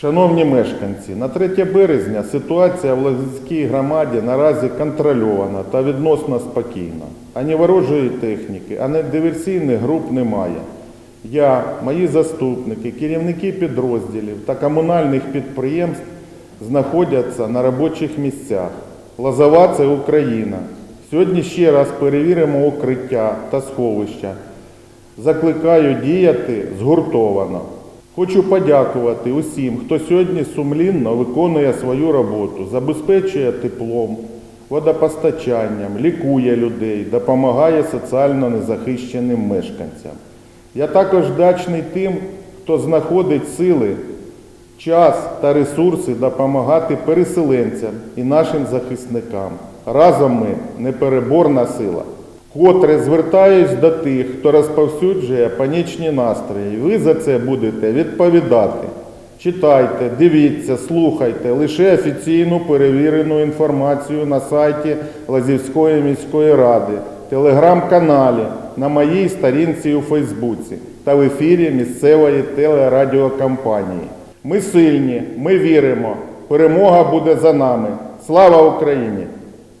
Шановні мешканці, на 3 березня ситуація в Лозівській громаді наразі контрольована та відносно спокійна. Ані ворожої техніки, ані диверсійних груп немає. Я, мої заступники, керівники підрозділів та комунальних підприємств знаходяться на робочих місцях. Лозова це Україна. Сьогодні ще раз перевіримо укриття та сховища. Закликаю діяти згуртовано. Хочу подякувати усім, хто сьогодні сумлінно виконує свою роботу, забезпечує теплом, водопостачанням, лікує людей, допомагає соціально незахищеним мешканцям. Я також вдячний тим, хто знаходить сили, час та ресурси допомагати переселенцям і нашим захисникам. Разом ми непереборна сила. Котре звертаюсь до тих, хто розповсюджує панічні настрої. Ви за це будете відповідати. Читайте, дивіться, слухайте лише офіційну перевірену інформацію на сайті Лазівської міської ради, телеграм-каналі, на моїй сторінці у Фейсбуці та в ефірі місцевої телерадіокомпанії. Ми сильні, ми віримо. Перемога буде за нами. Слава Україні!